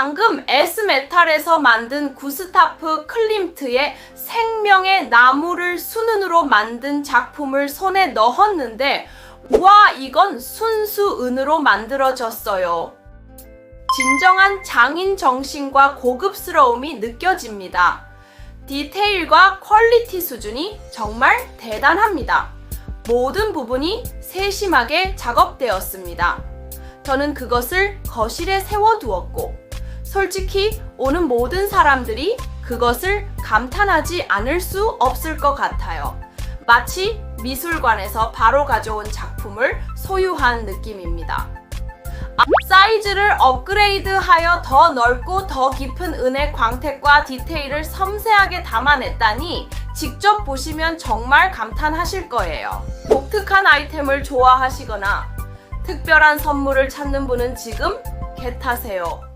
방금 에스메탈에서 만든 구스타프 클림트의 생명의 나무를 수는으로 만든 작품을 손에 넣었는데 와 이건 순수 은으로 만들어졌어요. 진정한 장인 정신과 고급스러움이 느껴집니다. 디테일과 퀄리티 수준이 정말 대단합니다. 모든 부분이 세심하게 작업되었습니다. 저는 그것을 거실에 세워두었고, 솔직히 오는 모든 사람들이 그것을 감탄하지 않을 수 없을 것 같아요. 마치 미술관에서 바로 가져온 작품을 소유한 느낌입니다. 아, 사이즈를 업그레이드하여 더 넓고 더 깊은 은의 광택과 디테일을 섬세하게 담아냈다니 직접 보시면 정말 감탄하실 거예요. 독특한 아이템을 좋아하시거나 특별한 선물을 찾는 분은 지금 겟하세요.